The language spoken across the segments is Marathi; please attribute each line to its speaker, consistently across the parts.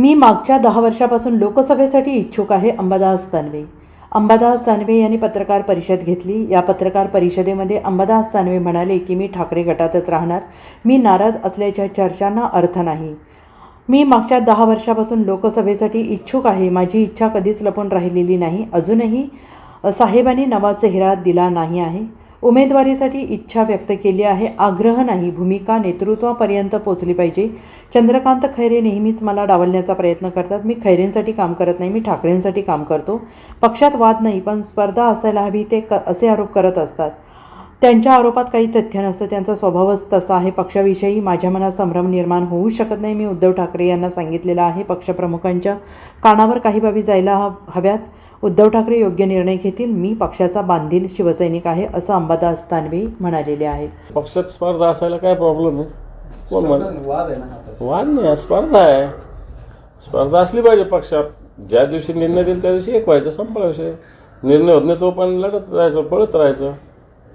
Speaker 1: मी मागच्या दहा वर्षापासून लोकसभेसाठी इच्छुक आहे अंबादास दानवे. अंबादास दानवे यांनी पत्रकार परिषद घेतली. या पत्रकार परिषदेमध्ये अंबादास दानवे म्हणाले की मी ठाकरे गटातच राहणार. मी नाराज असल्याच्या चर्चांना अर्थ नाही. मी मागच्या दहा वर्षापासून लोकसभेसाठी इच्छुक आहे. माझी इच्छा कधीच लपून राहिलेली नाही. अजूनही साहेबांनी नवा चेहरा दिला नाही आहे. उमेदवारीसाठी इच्छा व्यक्त केली आहे. आग्रह नाही. भूमिका नेतृत्वापर्यंत पोचली पाहिजे. चंद्रकांत खैरे नेहमीच मला डावलण्याचा प्रयत्न करतात. मी खैरेंसाठी काम करत नाही. मी ठाकरेंसाठी काम करतो. पक्षात वाद नाही पण स्पर्धा असायला हवी ते क असे आरोप करत असतात. त्यांच्या आरोपात काही तथ्य नसतं त्यांचा स्वभावच तसा आहे. पक्षाविषयी माझ्या मनात संभ्रम निर्माण होऊ शकत नाही. मी उद्धव ठाकरे यांना सांगितलेलं आहे. पक्षप्रमुखांच्या कानावर काही बाबी जायला हव्यात. उद्धव ठाकरे योग्य निर्णय घेतील. मी पक्षाचा बांधील शिवसैनिक आहे असं अंबादास दानवे म्हणालेले आहेत.
Speaker 2: पक्षात स्पर्धा असायला काय प्रॉब्लेम आहे? कोण
Speaker 3: वाद आहे ना आता
Speaker 2: वाद नाही स्पर्धा आहे. स्पर्धा असली पाहिजे पक्षात. ज्या दिवशी निर्णय देईल त्या दिवशी एक व्हायचं संपला विषय. निर्णय होत नाही तो पण लढत राहायचं पळत राहायचं.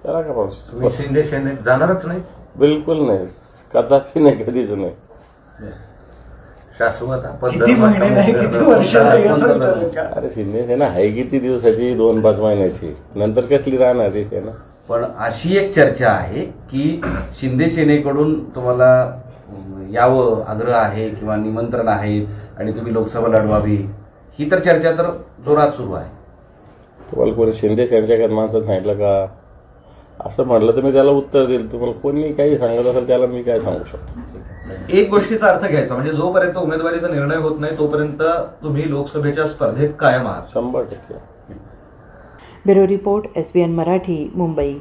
Speaker 2: त्याला
Speaker 4: शिंदे सेनेत जाणारच नाही?
Speaker 2: बिलकुल नाही. कदापि नाही कधीच नाही.
Speaker 4: शाश्वत आपण
Speaker 3: किती महिने नाही किती वर्ष नाही असं विचारलं का?
Speaker 2: अरे शिंदे सेना आहे किती दिवसाची? दोन पाच महिन्याची. नंतर कसली राहणार ती सेना?
Speaker 4: पण अशी एक चर्चा आहे की शिंदे सेनेकडून तुम्हाला अं, यावं आग्रह आहे किंवा निमंत्रण आहे आणि तुम्ही लोकसभा लढवावी ही तर चर्चा तर जोरात सुरू आहे.
Speaker 2: तुम्हाला कोणी शिंदे सेनेच्या माणसं सांगितलं का? असं म्हटलं तर मी त्याला उत्तर देईल. तुम्हाला कोणी काही सांगत असेल त्याला मी काय सांगू शकतो.
Speaker 5: एक गोष्टीचा अर्थ घ्यायचा. म्हणजे जोपर्यंत उमेदवारीचा निर्णय होत नाही तोपर्यंत तुम्ही लोकसभेच्या स्पर्धेत कायम आहात.
Speaker 2: शंभर टक्के.
Speaker 1: Bureau report S B N Marathi Mumbai.